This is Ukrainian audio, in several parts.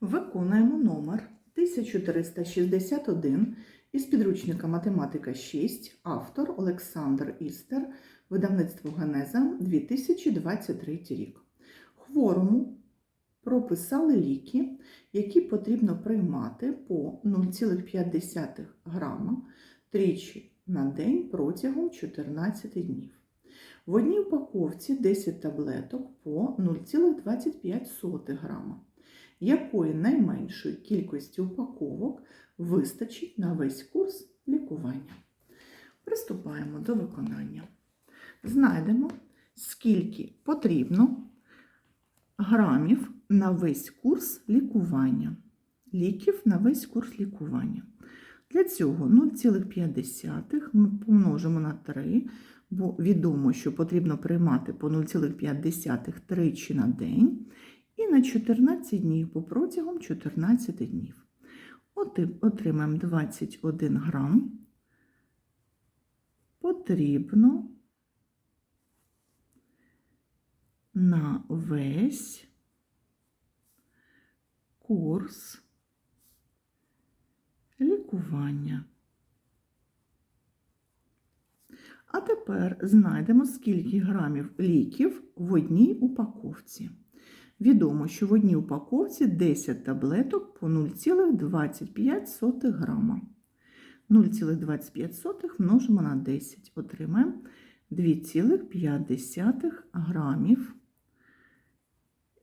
Виконуємо номер 1361 із підручника Математика 6, автор Олександр Істер, видавництво Генеза 2023 рік. Хворому прописали ліки, які потрібно приймати по 0,5 грама тричі на день протягом 14 днів. В одній упаковці 10 таблеток по 0,25 грама якої найменшої кількості упаковок вистачить на весь курс лікування. Приступаємо до виконання. Знайдемо, скільки потрібно грамів на весь курс лікування. Ліків на весь курс лікування. Для цього 0,5 ми помножимо на 3, бо відомо, що потрібно приймати по 0,5 тричі на день і на 14 днів, бо протягом 14 днів. От отримаємо 21 грам. Потрібно на весь курс лікування. А тепер знайдемо, скільки грамів ліків в одній упаковці. Відомо, що в одній упаковці 10 таблеток по 0,25 грама. 0,25 множимо на 10. Отримаємо 2,5 грамів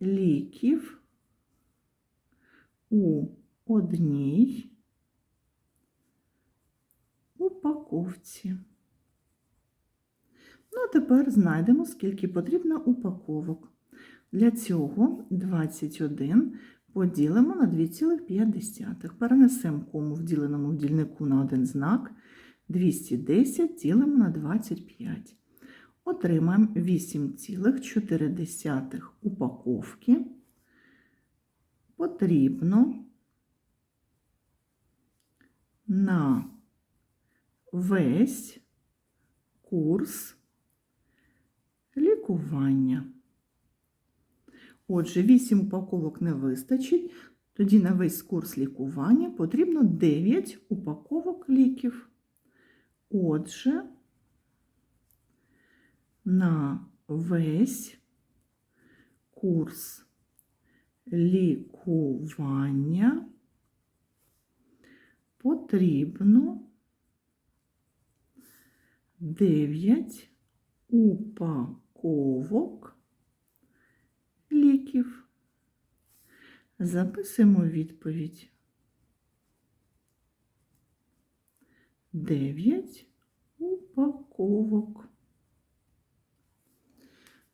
ліків у одній упаковці. Ну, а тепер знайдемо, скільки потрібно упаковок. Для цього 21 поділимо на 2,5. Перенесемо кому в діленому в дільнику на один знак. 210 ділимо на 25. Отримаємо 8,4 упаковки. Потрібно на весь курс лікування. Отже, 8 упаковок не вистачить, тоді на весь курс лікування потрібно 9 упаковок ліків. Отже, на весь курс лікування потрібно 9 упаковок ліків. Записуємо відповідь. 9 упаковок.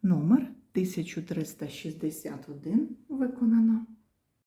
Номер 1361 виконано.